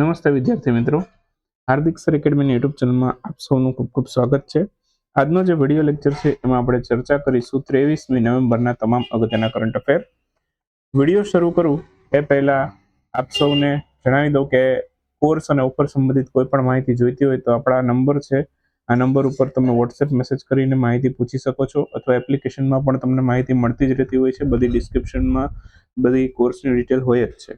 નમસ્તે વિદ્યાર્થી મિત્રો. હાર્દિક સર એકેડમીની યુટ્યુબ ચેનલમાં આપ સૌનું ખૂબ ખૂબ સ્વાગત છે. આજનો જે વીડિયો લેક્ચર છે, એમાં આપણે ચર્ચા કરીશું ત્રેવીસમી નવેમ્બરના તમામ અગત્યના કરંટ અફેર. વીડિયો શરૂ કરું એ પહેલાં આપ સૌને જણાવી દઉં કે કોર્સ અને ઓફર સંબંધિત કોઈ પણ માહિતી જોઈતી હોય તો આપણા નંબર છે. આ નંબર ઉપર તમે વોટ્સએપ મેસેજ કરીને માહિતી પૂછી શકો છો અથવા એપ્લિકેશનમાં પણ તમને માહિતી મળતી જ રહેતી હોય છે. બધી ડિસ્ક્રિપ્શનમાં બધી કોર્સની ડિટેલ હોય જ છે.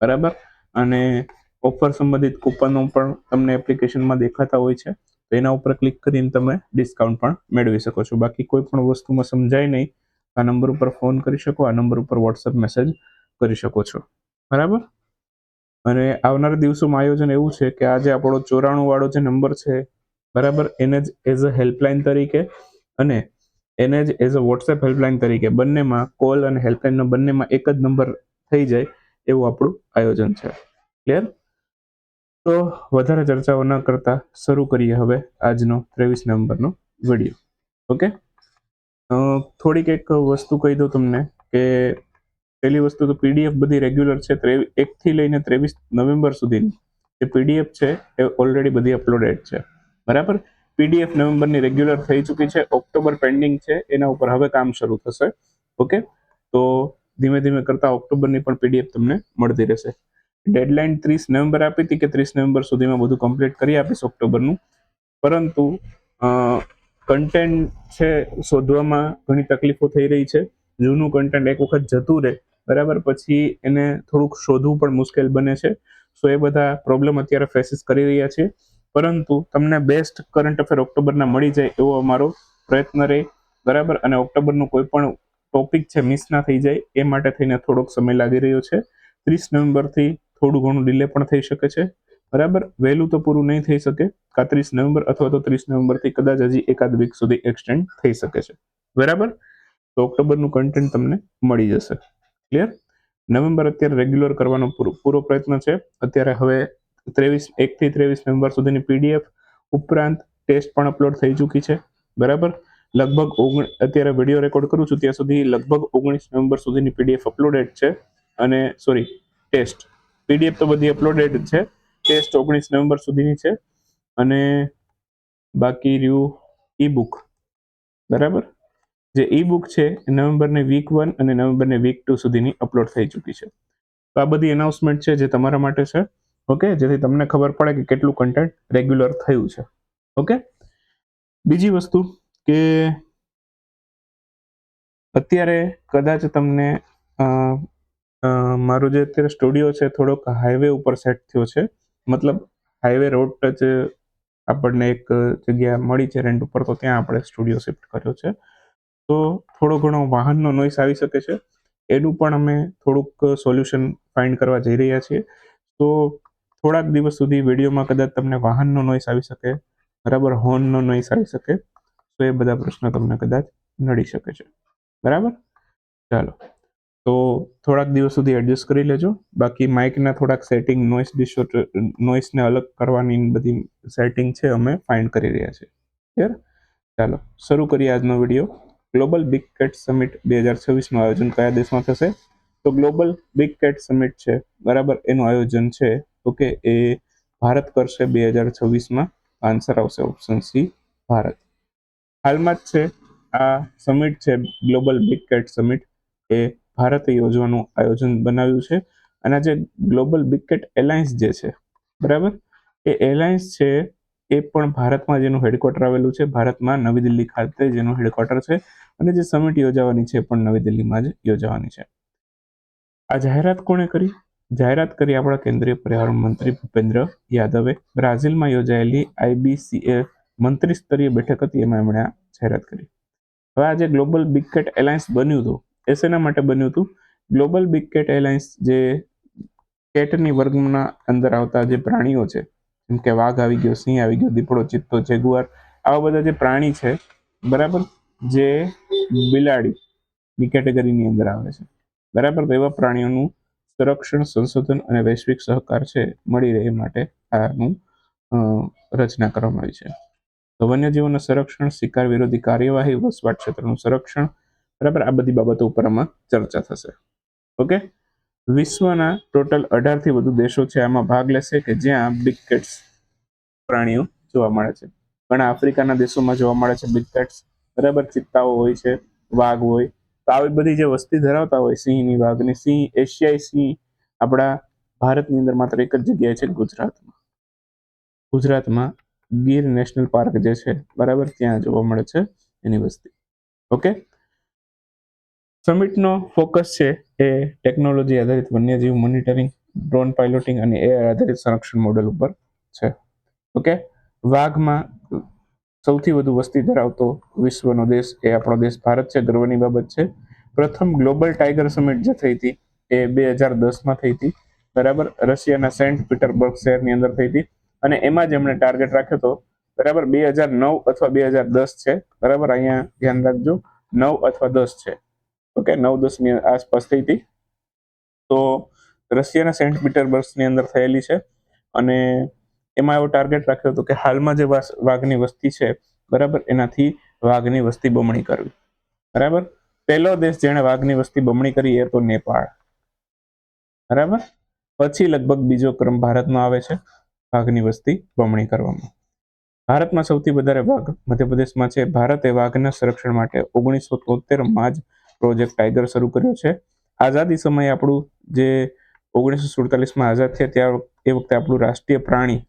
બરાબર? અને ઓફર સંબંધિત કૂપનો પણ તમને એપ્લિકેશનમાં દેખાતા હોય છે, તો એના ઉપર ક્લિક કરીને તમે ડિસ્કાઉન્ટ પણ મેળવી શકો છો. બાકી કોઈ પણ વસ્તુમાં સમજાય નહીં આ નંબર ઉપર ફોન કરી શકો, આ નંબર ઉપર વોટ્સઅપ મેસેજ કરી શકો છો. બરાબર? અને આવનારા દિવસોમાં આયોજન એવું છે કે આજે આપણો ચોરાણું વાળો જે નંબર છે, બરાબર, એને જ એઝ અ હેલ્પલાઇન તરીકે અને એને જ એઝ અ વોટ્સએપ હેલ્પલાઇન તરીકે બંનેમાં કોલ અને હેલ્પલાઇનનો બંનેમાં એક જ નંબર થઈ જાય એવું આપણું આયોજન છે. ક્લિયર તો વધારે ચર્ચાઓ ન કરતા શરૂ કરીએ હવે આજનો ત્રેવીસ નવેમ્બરનો વીડિયો. ઓકે? થોડીક એક વસ્તુ કહી દઉં તમને કે પહેલી વસ્તુ તો પીડીએફ બધી રેગ્યુલર છે, ત્રેવી, એકથી લઈને ત્રેવીસ નવેમ્બર સુધીની. જે પીડીએફ છે એ ઓલરેડી બધી અપલોડેડ છે. બરાબર? પીડીએફ નવેમ્બરની રેગ્યુલર થઈ ચૂકી છે, ઓક્ટોબર પેન્ડિંગ છે, એના ઉપર હવે કામ શરૂ થશે. ઓકે? તો ધીમે ધીમે કરતા ઓક્ટોબરની પણ પીડીએફ તમને મળતી રહેશે. ડેડલાઇન ત્રીસ નવેમ્બર આપી હતી કે ત્રીસ નવેમ્બર સુધીમાં બધું કમ્પ્લીટ કરી આપીશ ઓક્ટોબરનું. પરંતુ કન્ટેન્ટ છે શોધવામાં ઘણી તકલીફો થઈ રહી છે. જૂનું કન્ટેન્ટ એક વખત જતું રહે, બરાબર? પછી એને થોડુંક શોધવું પણ મુશ્કેલ બને છે. સો એ બધા પ્રોબ્લેમ અત્યારે ફેસિસ કરી રહ્યા છે. પરંતુ, તમને બેસ્ટ કરંટ અફેર ઓક્ટોબરના મળી જાય એવો અમારો પ્રયત્ન રહે, બરાબર? અને ઓક્ટોબરનું કોઈ પણ ટોપિક છે મિસ ના થઈ જાય, એ માટે થઈને થોડોક સમય લાગી રહ્યો છે. ત્રીસ નવેમ્બરથી થોડું ઘણું ડિલે પણ થઈ શકે છે. બરાબર? વહેલું તો પૂરું નહીં થઈ શકે. કાત્રીસ નવેમ્બર અથવા તો ત્રીસ નવેમ્બરથી કદાચ હજી એકાદ વીક સુધી એક્સટેન્ડ થઈ શકે છે. બરાબર? તો ઓક્ટોબરનું કન્ટેન્ટ તમને મળી જશે. ક્લિયર નવેમ્બર અત્યારે રેગ્યુલર કરવાનો પૂરો પૂરો પ્રયત્ન છે. અત્યારે હવે ત્રેવીસ, એકથી ત્રેવીસ નવેમ્બર સુધીની પીડીએફ ઉપરાંત ટેસ્ટ પણ અપલોડ થઈ ચૂકી છે. બરાબર? લગભગ ઓગણ, અત્યારે વીડિયો રેકોર્ડ કરું છું, ત્યાં સુધી લગભગ ઓગણીસ નવેમ્બર સુધીની પીડીએફ અપલોડેડ છે. અને સોરી ટેસ્ટ પીડીએફ તો બધી અપલોડેડ છે. ટેસ્ટ ઓગણીસ નવેમ્બર સુધીની છે. અને બાકી રહ્યું ઈ બુક બરાબર? જે ઈ બુક છે નવેમ્બરની વીક વન અને નવેમ્બરને વીક ટુ સુધીની અપલોડ થઈ ચૂકી છે. તો આ બધી એનાઉન્સમેન્ટ છે જે તમારા માટે છે. ઓકે? જેથી તમને ખબર પડે કે કેટલું કન્ટેન્ટ રેગ્યુલર થયું છે. ઓકે? બીજી વસ્તુ કે અત્યારે કદાચ તમને મારો જે અત્યારે સ્ટુડિયો છે થોડોક હાઈવે ઉપર સેટ થયો છે. મતલબ હાઈવે રોડ ટચ આપણને એક જગ્યા મળી છે રેન્ટ ઉપર, તો ત્યાં આપણે સ્ટુડિયો શિફ્ટ કર્યો છે. તો થોડો ઘણો વાહનનો નોઈસ આવી શકે છે. એનું પણ અમે થોડુંક સોલ્યુશન ફાઇન્ડ કરવા જઈ રહ્યા છીએ. તો થોડાક દિવસ સુધી વિડીયોમાં કદાચ તમને વાહનનો નોઈસ આવી શકે, બરાબર હોર્નનો નોઈસ આવી શકે. તો એ બધા પ્રશ્નો તમને કદાચ નડી શકે છે. બરાબર? ચાલો. તો થોડાક દિવસ સુધી એડજસ્ટ કરી લેજો. બાકી માઇકના થોડાક સેટિંગ નોઇસ ડિશો નોઇસને અલગ કરવાની બધી સેટિંગ છે અમે ફાઇન્ડ કરી રહ્યા છીએ. ક્લિયર ચાલો, શરૂ કરીએ આજનો video global big cat summit બે હજાર છવ્વીસનું આયોજન કયા દેશમાં થશે? તો ગ્લોબલ બિગ કેટ સમિટ છે, બરાબર, એનું આયોજન છે, ઓકે, એ ભારત કરશે બે હજાર છવ્વીસમાં. આન્સર આવશે ઓપ્શન સી ભારત. હાલમાં જ છે આ સમિટ છે ગ્લોબલ બિગ કેટ સમિટ એ ભારતે યોજવાનું આયોજન બનાવ્યું છે. અને જે ગ્લોબલ બિકેટ એલાયન્સ જે છે, બરાબર? એ એલાયન્સ છે, એ પણ ભારતમાં જેનું હેડક્વાર્ટર આવેલું છે. ભારતમાં નવી દિલ્હી ખાતે જેનું હેડક્વાર્ટર છે. અને જે સમિટ યોજાવાની છે પણ નવી દિલ્હીમાં જ યોજાવાની છે. આ જાહેરાત કોણે કરી? જાહેરાત કરી આપણા કેન્દ્રીય પર્યાવરણ મંત્રી ભૂપેન્દ્ર યાદવે. બ્રાઝિલમાં યોજાયેલી આઈબીસીએ મંત્રી સ્તરીય બેઠક હતી, એમાં એમણે આ જાહેરાત કરી. હવે આ જે ગ્લોબલ બિકેટ એલાયન્સ બન્યું હતું એ શેના માટે બન્યું હતું. ગ્લોબલ બિગ કેટ એરલાઇન્સ જે કેટની વર્ગના અંદર આવતા જે પ્રાણીઓ છે, જેમ કે વાઘ આવી ગયો, સિંહ આવી ગયો, દીપડો, ચિત્તો, જેગુઆર, આવા બધા જે પ્રાણી છે, બરાબર, જે બિલાડીની કેટેગરીની અંદર આવે છે. બરાબર, તો એવા પ્રાણીઓનું સંરક્ષણ, સંશોધન અને વૈશ્વિક સહકાર છે, મળી રહે માટે આનું રચના કરવામાં આવી છે. તો વન્યજીવોના સંરક્ષણ, શિકાર વિરોધી કાર્યવાહી, વસવાટ ક્ષેત્રનું સંરક્ષણ બરાબર? આ બધી બાબતો ઉપર આમાં ચર્ચા થશે. ઓકે? વિશ્વના ટોટલ અઢારથી વધુ દેશો છે, આમાં ભાગ લેશે કે જ્યાં બિગ કેટ્સ પ્રાણીઓ જોવા મળે છે. ઘણા આફ્રિકાના દેશોમાં જોવા મળે છે બિગ કેટ્સ બરાબર? ચિત્તાઓ હોય છે, વાઘ હોય. તો આવી બધી જે વસ્તી ધરાવતા હોય સિંહની વાઘની સિંહ, એશિયાઈ સિંહ, આપણા ભારતની અંદર માત્ર એક જ જગ્યાએ છે ગુજરાતમાં. ગુજરાતમાં ગીર નેશનલ પાર્ક જે છે, બરાબર? ત્યાં જોવા મળે છે એની વસ્તી. ઓકે? સમિટનો ફોકસ છે એ ટેકનોલોજી આધારિત વન્યજીવ મોનિટરિંગ, ડ્રોન પાયલોટિંગ અને એ આધારિત સંરક્ષણ મોડેલ ઉપર છે. ઓકે? વાઘમાં સૌથી વધુ વસ્તી ધરાવતો વિશ્વનો દેશ એ આપણો દેશ ભારત છે, ગર્વની બાબત છે. પ્રથમ ગ્લોબલ ટાઈગર સમિટ જે થઈ હતી એ બે હજાર દસમાં થઈ હતી. બરાબર? રશિયાના સેન્ટ પીટરબર્ગ શહેરની અંદર થઈ હતી અને એમાં જ એમણે ટાર્ગેટ રાખ્યો હતો. બરાબર? બે હજાર નવ અથવા બે હજાર દસ છે. બરાબર? અહીંયા ધ્યાન રાખજો. નવ અથવા દસ છે. ઓકે, નવ દસની આસપાસ થઈ હતી. તો રશિયાના સેન્ટ પીટરબર્ગની અંદર થયેલી છે અને એમાં એવો ટાર્ગેટ રાખ્યો હતો કે હાલમાં જે વાઘની વસ્તી છે, બરાબર? એનાથી વાઘની વસ્તી બમણી કરવી. બરાબર? પહેલો દેશ જેણે વાઘની વસ્તી બમણી કરી એ તો નેપાળ. બરાબર? પછી લગભગ બીજો ક્રમ ભારતનો આવે છે, વાઘની વસ્તી બમણી કરવામાં. ભારતમાં સૌથી વધારે વાઘ મધ્યપ્રદેશમાં છે. ભારતે વાઘના સંરક્ષણ માટે ઓગણીસો તોતેરમાં જ પ્રોજેક્ટ ટાઈગર શરૂ કર્યો છે. આઝાદી સમયે આપણું જે ઓગણીસો સુડતાલીસમાં આઝાદ થયા ત્યાં એ વખતે આપણું રાષ્ટ્રીય પ્રાણી,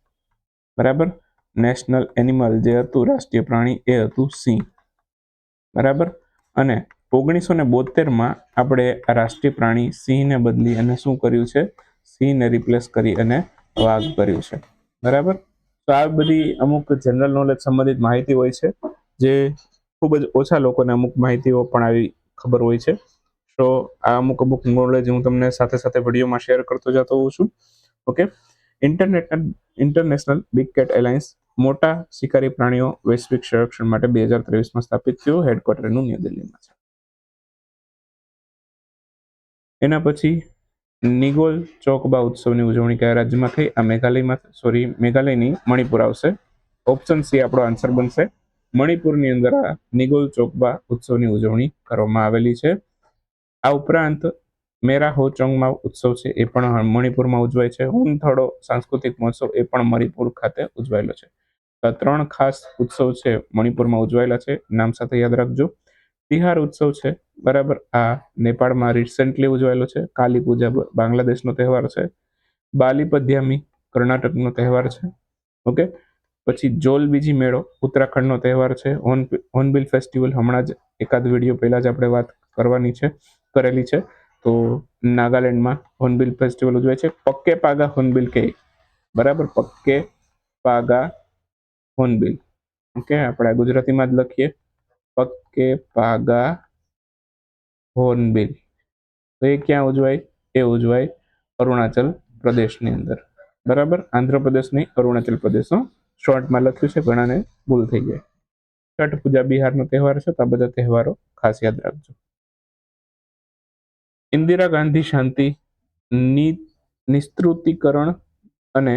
બરાબર? નેશનલ એનિમલ જે હતું, રાષ્ટ્રીય પ્રાણી એ હતું સિંહ, બરાબર? અને ઓગણીસો ને બોતેરમાં આપણે આ રાષ્ટ્રીય પ્રાણી સિંહને બદલી અને શું કર્યું છે? સિંહને રિપ્લેસ કરી અને વાઘ કર્યું છે, બરાબર? તો આ બધી અમુક જનરલ નોલેજ સંબંધિત માહિતી હોય છે, જે ખૂબ જ ઓછા લોકોને અમુક માહિતીઓ પણ આવી ખબર હોય છે. તો આ અમુક અમુક નોલેજ હું તમને સાથે સાથે વિડીયોમાં શેર કરતો જતો હોઉં છું. Okay internet international big cat alliance મોટા શિકારી પ્રાણીઓ વૈશ્વિક સંરક્ષણ માટે બે હજાર ત્રેવીસમાં સ્થાપિત થયું. હેડક્વાર્ટરનું ન્યૂ દિલ્હીમાં છે. એના પછી નિગોલ ચોકબા ઉત્સવની ઉજવણી કયા રાજ્યમાં થઈ? આ મેઘાલયમાં સોરી મેઘાલયની મણિપુર આવશે. ઓપ્શન સી આપણો આન્સર બનશે. મણિપુરની અંદર આ નિગોલ ચોકબા ઉત્સવની ઉજવણી કરવામાં આવેલી છે. આ ઉપરાંત મેરા હો ચોંગમાં ઉત્સવ છે એ પણ મણિપુરમાં ઉજવાય છે. હુનથોડો સાંસ્કૃતિક મહોત્સવ એ પણ મણિપુર ખાતે ઉજવાયેલો છે. ત્રણ ખાસ ઉત્સવ છે મણિપુરમાં ઉજવાયેલા છે. નામ સાથે યાદ રાખજો. તિહાર ઉત્સવ છે, બરાબર? આ નેપાળમાં રિસેન્ટલી ઉજવાયેલો છે. કાલી પૂજા બાંગ્લાદેશનો તહેવાર છે. બાલી પધ્યામી કર્ણાટકનો તહેવાર છે. ઓકે? પછી જોલ બીજી મેળો, ઉત્તરાખંડનો તહેવાર છે. હોર્ન હોર્નબિલ ફેસ્ટિવલ હમણાં જ એકાદ વીડિયો પહેલા જ આપણે વાત કરવાની છે, કરેલી છે. તો નાગાલેન્ડમાં હોર્નબિલ ફેસ્ટિવલ ઉજવાય છે. પક્કે પાગા હોર્નબિલ કે? બરાબર, પક્કે પાગા હોર્નબિલ ઓકે, આપણે ગુજરાતીમાં જ લખીએ. પક્કે પાગા હોર્નબિલ તો એ ક્યાં ઉજવાય? એ ઉજવાય અરુણાચલ પ્રદેશની અંદર. બરાબર? આંધ્રપ્રદેશ નહીં અરુણાચલ પ્રદેશનો શોર્ટમાં લખ્યું છે ઘણાને ભૂલ થઈ જાય. છઠ પૂજા બિહારનો તહેવાર છે, તો આ બધા તહેવારો ખાસ યાદ રાખજો. ઇન્દિરા ગાંધી શાંતિ નિસ્તૃતિકરણ અને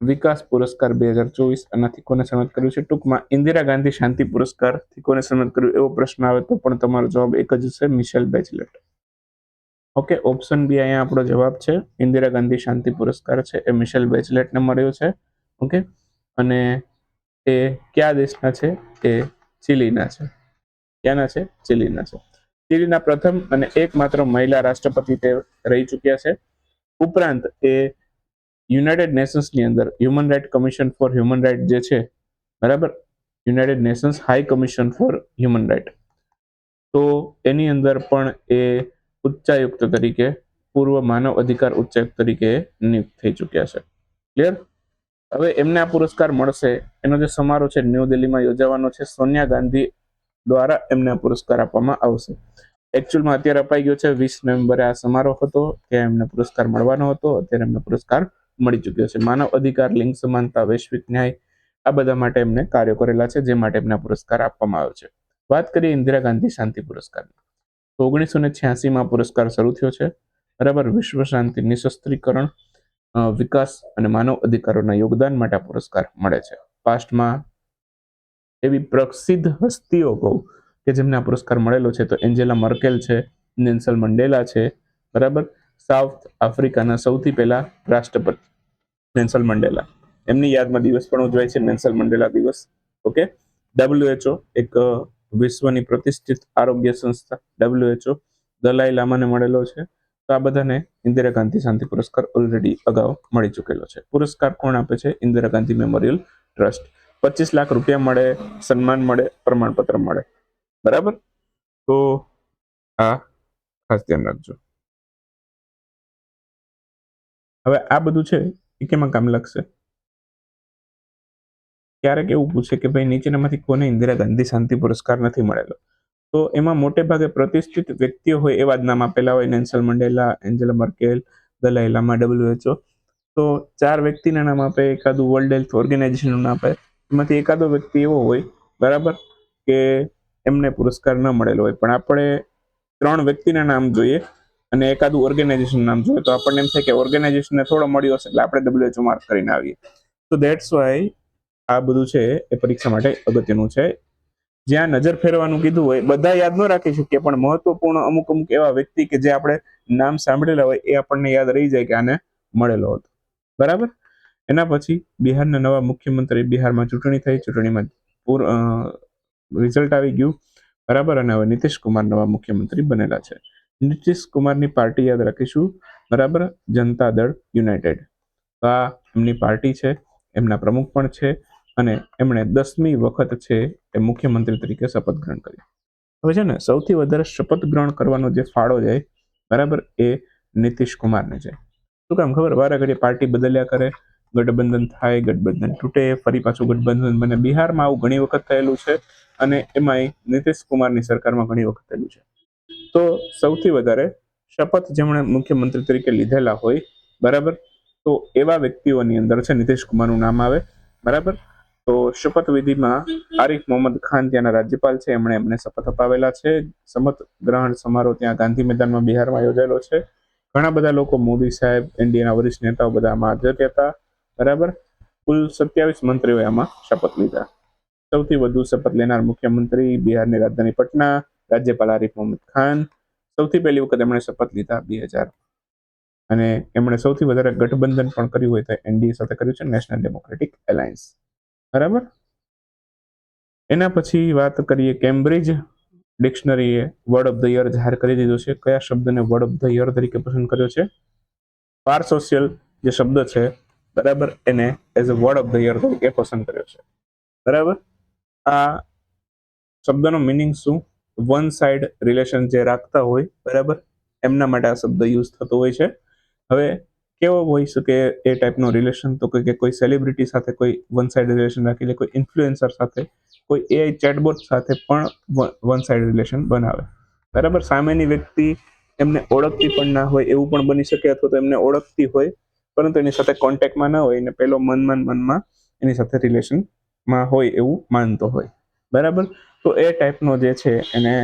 વિકાસ પુરસ્કાર બે હજાર ચોવીસ આનાથી કોને સન્માનિત કર્યું છે? ટૂંકમાં ઇન્દિરા ગાંધી શાંતિ પુરસ્કારથી કોને સન્માનિત કર્યું? એવો પ્રશ્ન આવે તો પણ તમારો જવાબ એક જ છે Michelle Bachelet okay, option B અહીંયા આપણો જવાબ છે, ઇન્દિરા ગાંધી શાંતિ પુરસ્કાર છે, એ મિશેલ બેચલેટને મળ્યો છે. ઓકે અને એ કયા દેશના છે? એ ચિલીના છે. ક્યાંના છે? ચિલીના છે. ચિલીના પ્રથમ અને એકમાત્ર મહિલા રાષ્ટ્રપતિ તે રહી ચૂક્યા છે. ઉપરાંત એ યુનાઇટેડ નેશન્સની અંદર human right commission for human right જે છે, બરાબર? United Nations High Commission for Human Right. તો એની અંદર પણ એ ઉચ્ચાયુક્ત તરીકે, પૂર્વ માનવ અધિકાર ઉચ્ચાયુક્ત તરીકે નિયુક્ત થઈ ચૂક્યા છે. ક્લિયર? હવે એમને આ પુરસ્કાર મળશે. એનો જે સમારોહ છે ન્યૂ દિલ્હીમાં યોજાવાનો છે, સોનિયા ગાંધી દ્વારા એમને આ પુરસ્કાર આપવામાં આવશે. એકચ્યુઅલમાં અત્યારે અપાઈ ગયો છે, વીસ નવેમ્બરે આ સમારોહ હતો, ત્યાં એમને પુરસ્કાર મળવાનો હતો, અત્યારે એમને પુરસ્કાર મળી ચૂક્યો છે. માનવ અધિકાર, લિંગ સમાનતા, વૈશ્વિક ન્યાય, આ બધા માટે એમને કાર્યો કરેલા છે, જે માટે એમને પુરસ્કાર આપવામાં આવ્યો છે. વાત કરીએ ઇન્દિરા ગાંધી શાંતિ પુરસ્કારની. ઓગણીસો ને છ્યાસીમાં પુરસ્કાર શરૂ થયો છે. બરાબર? વિશ્વ શાંતિ, નિશસ્ત્રીકરણ વિકાસ અને માનવ અધિકારોના યોગદાન માટે પુરસ્કાર મળે છે. પાસ્ટમાં એવી પ્રસિદ્ધ હસ્તીઓ કહું કે જેમને આ પુરસ્કાર મળેલો છે તો એન્જેલા મર્કેલ છે નેન્સલ મંડેલા છે, બરાબર? સાઉથ આફ્રિકાના સૌથી પહેલા રાષ્ટ્રપતિ નેન્સલ મંડેલા. એમની યાદમાં દિવસ પણ ઉજવાય છે નેન્સલ મંડેલા દિવસ. ઓકે? ડબ્લ્યુએચઓ એક વિશ્વની પ્રતિષ્ઠિત આરોગ્ય સંસ્થા ડબ્લ્યુએચઓ દલાઈ લામાને મળેલો છે. આ બધાને ઇન્દિરા ગાંધી શાંતિ પુરસ્કાર ઓલરેડી અગાઉ મળી ચૂકેલો છે. પુરસ્કાર કોણ આપે છે? ઇન્દિરા ગાંધી મેમોરિયલ ટ્રસ્ટ પચીસ લાખ રૂપિયા મળે, સન્માન મળે, પ્રમાણપત્ર મળે. બરાબર? તો આ ખાસ ધ્યાન રાખજો. હવે આ બધું છે એ કેમાં કામ લાગશે? ક્યારેક એવું પૂછે કે ભાઈ નીચેનામાંથી કોને ઇન્દિરા ગાંધી શાંતિ પુરસ્કાર નથી મળેલો. તો એમાં મોટે ભાગે પ્રતિષ્ઠિત વ્યક્તિઓ હોય એવા જ નામ આપેલા હોય. Nelson Mandela, Angela Merkel, Dalai Lama WHO તો ચાર વ્યક્તિના નામ આપે, એકાદું વર્લ્ડ હેલ્થ ઓર્ગેનાઇઝેશનનું નામ આપે. એમાંથી એકાદો વ્યક્તિ એવો હોય, બરાબર, કે એમને પુરસ્કાર ન મળેલો હોય. પણ આપણે ત્રણ વ્યક્તિના નામ જોઈએ અને એકાદું ઓર્ગેનાઇઝેશન નામ જોઈએ. તો આપણને એમ થાય કે ઓર્ગેનાઇઝેશનને થોડો મળ્યો હશે, એટલે આપણે ડબ્લ્યુએચઓ માર્ક કરીને આવીએ. તો દેટ્સ વાય આ બધું છે, એ પરીક્ષા માટે અગત્યનું છે. જ્યાં નજર ફેરવાનું કીધું હોય, બધા યાદ ન રાખી શકીએ, પણ મહત્વપૂર્ણ અમુક અમુક એવા વ્યક્તિ કે જે આપણે નામ સાંભળેલા હોય, એ આપણને યાદ રહી જાય કે આને મળેલો હતો. બરાબર? એના પછી બિહારના નવા મુખ્યમંત્રી બિહારમાં ચૂંટણી થઈ, ચૂંટણીમાં રિઝલ્ટ આવી ગયું. બરાબર? અને હવે નીતિશ કુમાર નવા મુખ્યમંત્રી બનેલા છે. નીતિશ કુમારની પાર્ટી યાદ રાખીશું. બરાબર? જનતા દળ યુનાઇટેડ. તો આ એમની પાર્ટી છે, એમના પ્રમુખ પણ છે. અને એમણે દસમી વખત છે એ મુખ્યમંત્રી તરીકે શપથ ગ્રહણ કર્યું. હવે છે ને, સૌથી વધારે શપથ ગ્રહણ કરવાનો જે ફાળો જાય બરાબર, એ નીતિશ કુમારને છે. શું કામ ખબર? વારે ઘડીએ પાર્ટી બદલ્યા કરે, ગઠબંધન થાય, ગઠબંધન તૂટે, ફરી પાછું ગઠબંધન બને. બિહારમાં આવું ઘણી વખત થયેલું છે અને એમાંય નીતિશ કુમારની સરકારમાં ઘણી વખત થયેલું છે. તો સૌથી વધારે શપથ જેમણે મુખ્યમંત્રી તરીકે લીધેલા હોય, બરાબર, તો એવા વ્યક્તિઓની અંદર છે, નીતિશ કુમારનું નામ આવે, બરાબર? તો શપથવિધિમાં આરિફ મોહમ્મદ ખાન ત્યાંના રાજ્યપાલ છે. એમણે એમને શપથ અપાવેલા છે. શપથ ગ્રહણ સમારોહ ત્યાં ગાંધી મેદાનમાં બિહારમાં યોજાયેલો છે. ઘણા બધા લોકો મોદી સાહેબ ઇન્ડિયાના વરિષ્ઠ નેતાઓ બધામાં હાજર હતા બરાબર? કુલ સત્યાવીસ મંત્રીઓએ આમાં શપથ લીધા. સૌથી વધુ શપથ લેનાર મુખ્યમંત્રી બિહારની રાજધાની પટના, રાજ્યપાલ આરિફ મોહમ્મદ ખાન. સૌથી પહેલી વખત એમણે શપથ લીધા બે હજાર. અને એમણે સૌથી વધારે ગઠબંધન પણ કર્યું હોય તો એનડીએ સાથે કર્યું છે, નેશનલ ડેમોક્રેટિક એલાયન્સ. બરાબર? એના પછી વાત કરીએ કેમ્બ્રિજ ડિક્શનરીએ વર્ડ ઓફ ધ યર જાહેર કરી દીધો છે. કયા શબ્દને વર્ડ ઓફ ધ યર તરીકે પસંદ કર્યો છે? પાર સોશિયલ જે શબ્દ છે, બરાબર, એને as a word of the year તરીકે પસંદ કર્યો છે. બરાબર? આ શબ્દનો મિનિંગ શું? વન સાઇડ રિલેશન જે રાખતા હોય, બરાબર, એમના માટે આ શબ્દ યુઝ થતો હોય છે. હવે કેવો હોઈ શકે એ ટાઈપનો રિલેશન તો કે કોઈ સેલિબ્રિટી સાથે કોઈ વન સાઇડ રિલેશન રાખી લે કોઈ ઇન્ફ્લુએન્સર સાથે, કોઈ એઆઈ ચેટબોટ સાથે પણ વન સાઇડ રિલેશન બનાવે. બરાબર? સામેની વ્યક્તિ એમને ઓળખતી પણ ના હોય એવું પણ બની શકે અથવા તો એમને ઓળખતી હોય, પરંતુ એની સાથે કોન્ટેક્ટમાં ના હોય અને પેલો મનમાં ને મનમાં એની સાથે રિલેશનમાં હોય એવું માનતો હોય. બરાબર? તો એ ટાઈપનો જે છે એને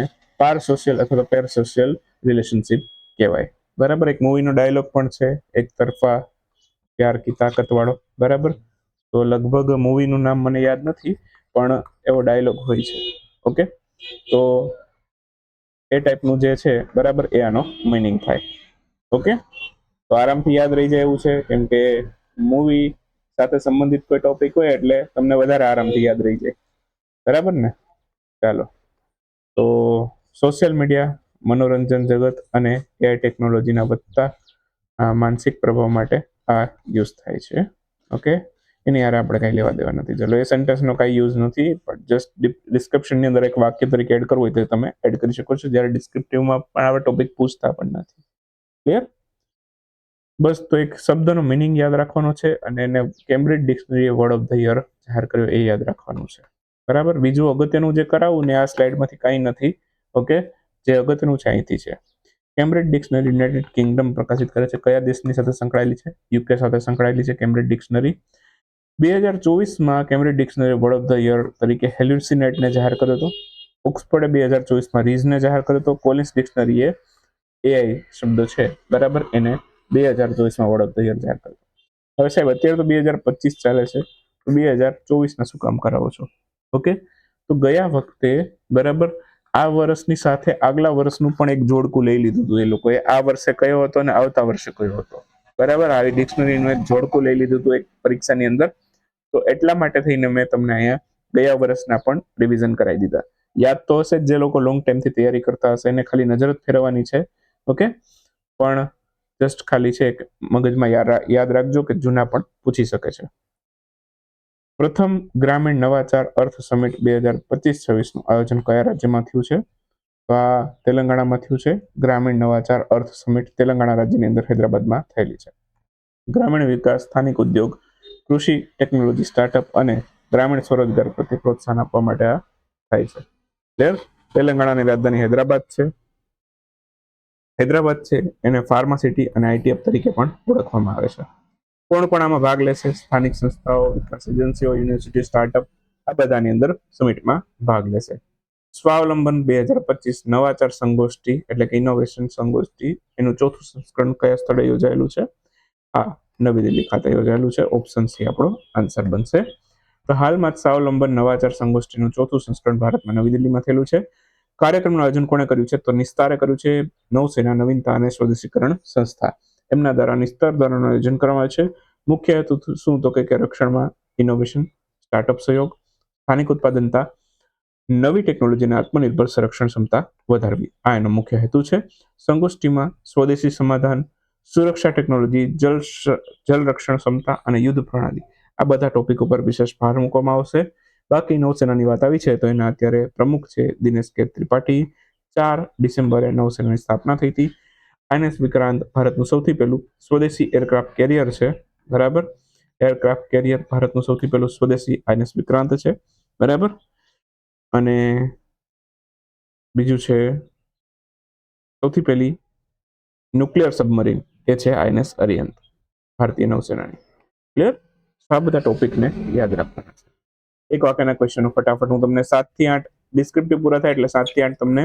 પાર સોશિયલ અથવા તો પેર સોશિયલ રિલેશનશિપ કહેવાય. બરાબર? એક મૂવીનો ડાયલોગ પણ છે, એક તરફા પ્યાર કી તાકત વાળો. બરાબર? તો લગભગ મૂવીનું નામ મને યાદ નથી, પણ એવો ડાયલોગ હોય છે. ઓકે તો એ ટાઈપનું જે છે, બરાબર? એ આનો મિનિંગ થાય. ઓકે તો આરામથી યાદ રહી જાય એવું છે, કેમ કે મૂવી સાથે સંબંધિત કોઈ ટોપિક હોય એટલે તમને વધારે આરામથી યાદ રહી જાય. બરાબર ને? ચાલો. તો સોશિયલ મીડિયા મનોરંજન જગત અને એઆઈ ટેકનોલોજીના વધતા માનસિક પ્રભાવ માટે આ યુઝ થાય છે. ઓકે એની યાર આપણે કાંઈ લેવા દેવા નથી. ચલો, એ સેન્ટેન્સનો કાંઈ યુઝ નથી, પણ જસ્ટ ડિસ્ક્રિપ્શનની અંદર એક વાક્ય તરીકે એડ કરવું હોય તો તમે એડ કરી શકો છો. જ્યારે ડિસ્ક્રિપ્ટિવમાં પણ આવા ટોપિક પૂછતા પણ નથી. ક્લિયર બસ, તો એક શબ્દનો મિનિંગ યાદ રાખવાનો છે અને એને કેમ્બ્રિજ ડિક્શનરીએ વર્ડ ઓફ ધ યર જાહેર કર્યો, એ યાદ રાખવાનું છે. બરાબર? બીજું અગત્યનું જે કરાવું ને આ સ્લાઇડમાંથી કાંઈ નથી. ઓકે જે અગત્યનું છે અહીંથી છે. કેમ્બ્રિજ ડિક્શનરી યુનાઇટેડ કિંગડમ પ્રકાશિત કરે છે. કયા દેશની સાથે સંકળાયેલી છે? યુકે સાથે સંકળાયેલી છે કેમ્બ્રિજ ડિક્શનરી બે હજાર ચોવીસમાં Cambridge dictionary word of the year તરીકે હેલ્યુસિનેટને જાહેર કર્યો હતો. ઓક્સફર્ડે બે હજાર ચોવીસમાં રીઝને જાહેર કર્યો હતો. કોલિન્સ ડિક્શનરીએ એઆઈ શબ્દ છે. બરાબર? એને બે હજાર ચોવીસમાં વર્ડ ઓફ ધ યર જાહેર કર્યો. હવે સાહેબ, અત્યારે તો બે હજાર પચીસ ચાલે છે. તો બે હજાર ચોવીસના શું કામ કરાવો છો? ઓકે? તો ગયા વખતે, બરાબર? આ વર્ષની સાથે આગલા વર્ષનું પણ એક જોડકું લઈ લીધું હતું એ લોકોએ. આ વર્ષે કયો હતો અને આવતા વર્ષે કયો હતો? બરાબર? આવી ડિક્શનરીનું એક જોડકું લઈ લીધું હતું એક પરીક્ષાની અંદર. તો એટલા માટે થઈને મેં તમને અહીંયા ગયા વર્ષના પણ રિવિઝન કરાવી દીધા. યાદ તો હશે જ લોકો લોંગ ટાઈમથી તૈયારી કરતા હશે, એને ખાલી નજર જ ફેરવવાની છે. ઓકે? પણ જસ્ટ ખાલી છે એક મગજમાં યાદ રાખજો કે જૂના પણ પૂછી શકે છે. પ્રથમ ગ્રામીણ નવાચાર અર્થ સમિટ બે હજાર પચીસ છવ્વીસનું આયોજન કયા રાજ્યમાં થયું છે? તો આ તેલંગાણામાં થયું છે. ગ્રામીણ નવાચાર અર્થ સમિટ તેલંગાણા રાજ્યની અંદર હૈદરાબાદમાં થયેલી છે. ગ્રામીણ વિકાસ, સ્થાનિક ઉદ્યોગ, કૃષિ, ટેકનોલોજી, સ્ટાર્ટઅપ અને ગ્રામીણ સ્વરોજગાર પ્રત્યે પ્રોત્સાહન આપવા માટે આ થાય છે. તેલંગાણાની રાજધાની હૈદરાબાદ છે. હૈદરાબાદ છે. એને ફાર્મા સિટી અને આઈટીએફ તરીકે પણ ઓળખવામાં આવે છે. કોણ કોણ આમાં ભાગ લેશે સ્થાનિક સંસ્થાઓ, વિકાસ એજન્સીઓ યુનિવર્સિટી સ્ટાર્ટઅપ આ બધાની અંદર સમિટમાં ભાગ લેશે સ્વાવલંબન બે હજાર પચીસ નવાચાર સંગોષ્ઠી એટલે કે ઇનોવેશન સંગોષ્ઠી, એનું ચોથું સંસ્કરણ કયા સ્થળે યોજાયેલું છે? આ નવી દિલ્હી ખાતે યોજાયેલું છે. ઓપ્શન સી આપણો આન્સર બનશે. તો હાલમાં જ સ્વાવલંબન નવાચાર સંગોષ્ઠીનું ચોથું સંસ્કરણ ભારતમાં નવી દિલ્હીમાં થયેલું છે. કાર્યક્રમનું આયોજન કોણે કર્યું છે? તો નિસ્તારે કર્યું છે નૌસેના નવીનતા અને સ્વદેશીકરણ સંસ્થા. એમના દ્વારા નિસ્તાર દ્વારાનું આયોજન કરવામાં આવે છે. મુખ્ય હેતુ શું તો કે રક્ષણમાં ઇનોવેશન સ્ટાર્ટઅપ સહયોગ, સ્થાનિક ઉત્પાદનતા, નવી ટેકનોલોજીને આત્મનિર્ભર સંરક્ષણ ક્ષમતા વધારવી. આ એનો મુખ્ય હેતુ છે. સંગોષ્ઠીમાં સ્વદેશી સમાધાન, સુરક્ષા ટેકનોલોજી જલ જલ રક્ષણ ક્ષમતા અને યુદ્ધ પ્રણાલી. આ બધા ટોપિક ઉપર વિશેષ ભાર મૂકવામાં આવશે. બાકી નૌસેનાની વાત આવી છે તો એના અત્યારે પ્રમુખ છે દિનેશ કે ત્રિપાઠી. ચાર ડિસેમ્બરે નૌસેનાની સ્થાપના થઈ હતી. આઈએનએસ વિક્રાંત ભારતનું સૌથી પહેલું સ્વદેશી એરક્રાફ્ટ કેરિયર છે, બરાબર? એરક્રાફ્ટ કેરિયર ભારતનું સૌથી પહેલું સ્વદેશી આઈએનએસ વિક્રાંત છે, બરાબર? અને બીજું છે, સૌથી પહેલી ન્યુક્લિયર સબમરીન એ છે આઈએનએસ અરિયંત ભારતીય નૌસેનાની. ક્લિયર આ બધા ટોપિકને યાદ રાખવાના છે. એક વાક્યના ક્વેશ્ચનો ફટાફટ હું તમને સાતથી આઠ ડિસ્ક્રિપ્ટિવ પૂરા થાય એટલે સાતથી આઠ તમને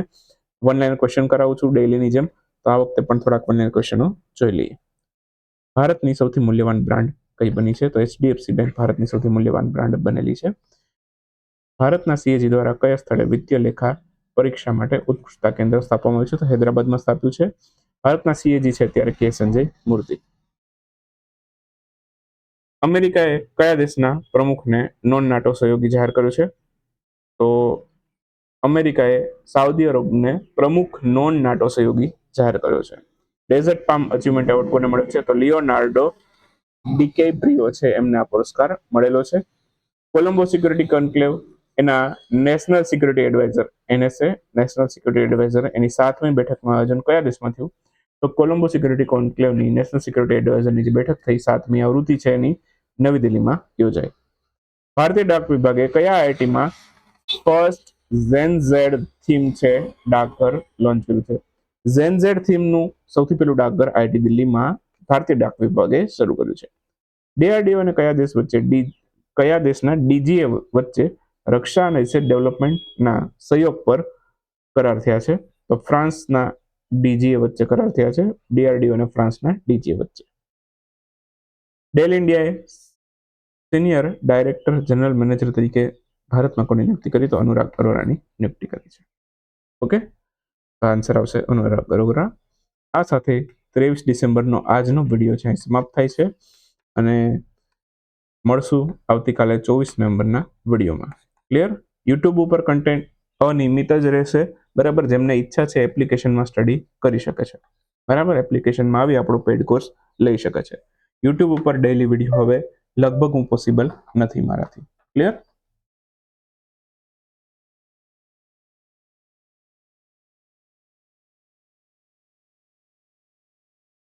વન લાઈન ક્વેશ્ચન કરાવું છું ડેલીની જેમ. તો આ વખતે પણ થોડાક બંને ક્વેશ્ચનો જોઈ લઈએ. ભારતની સૌથી મૂલ્યવાન બ્રાન્ડ કઈ બની છે? તો એચડીએફસી બેંક ભારતની સૌથી મૂલ્યવાન બ્રાન્ડ બનેલી છે. ભારતના સીએજી દ્વારા કયા સ્થળે વિત્તીય લેખા પરીક્ષા માટે ઉત્કૃષ્ટતા કેન્દ્ર સ્થાપવામાં આવ્યું છે? તો હૈદરાબાદમાં સ્થાપ્યું છે. ભારતના સીએજી છે અત્યારે કે સંજય મૂર્તિ. અમેરિકાએ કયા દેશના પ્રમુખને નોન નાટો સહયોગી જાહેર કર્યો છે? તો અમેરિકાએ સાઉદી અરબને પ્રમુખ નોન નાટો સહયોગી જાહેર કર્યો છે. ડેઝર્ટ પામ અચીવમેન્ટ એવોર્ડ કોને મળ્યો છે? તો લિયોનાર્ડો ડિકેબ્રિયો છે, એમને આ પુરસ્કાર મળેલો છે. કોલંબો સિક્યુરિટી કન્ક્લેવ, એના national security adviser, NSA national security adviser એની સાતમી બેઠકનું આયોજન કયા દેશમાં થયું? તો કોલંબો સિક્યુરિટી કોન્ક્લેવની નેશનલ સિક્યુરિટી એડવાઇઝરની જે બેઠક થઈ, સાતમી આવૃત્તિ છે એની, નવી દિલ્હીમાં યોજાઈ. ભારતીય ડાક વિભાગે કયા આઈઆઈટીમાં ફર્સ્ટ ઝેન ઝેડ થીમ છે? ડાકઘર, લોન્ચ કર્યું છે. ઝેડ થીમનું સૌથી પહેલું ડાકઘર આઈઆઈટી દિલ્હીમાં ભારતીય ડાક વિભાગે શરૂ કર્યું છે. ડીઆરડીઓ અને કયા દેશ વચ્ચે ડી, કયા દેશના ડીજીએ વચ્ચે રક્ષા અને રિસર્ચ ડેવલપમેન્ટના સહયોગ પર કરાર થયા છે? તો ફ્રાન્સના ડીજીએ વચ્ચે કરાર થયા છે, ડીઆરડીઓ અને ફ્રાન્સના ડીજીએ વચ્ચે. ડેલ ઇન્ડિયાએ સિનિયર ડાયરેક્ટર જનરલ મેનેજર તરીકે ભારતમાં કોની નિયુક્તિ કરી? તો અનુરાગ અરોરાની નિયુક્તિ કરી છે. ઓકે? આન્સર આવશે અનુરાગ અરોરા આ સાથે ત્રેવીસ ડિસેમ્બરનો આજનો વીડિયો છે સમાપ્ત થાય છે અને મળશું આવતીકાલે ચોવીસ નવેમ્બરના વિડીયોમાં. ક્લિયર યુટ્યુબ ઉપર કન્ટેન્ટ અનિયમિત જ રહેશે, બરાબર? જેમને ઈચ્છા છે એપ્લિકેશનમાં સ્ટડી કરી શકે છે. બરાબર? એપ્લિકેશનમાં આવી આપણો પેડ કોર્સ લઈ શકે છે. યુટ્યુબ ઉપર ડેઇલી વીડિયો હવે લગભગ હું પોસિબલ નથી મારાથી. ક્લિયર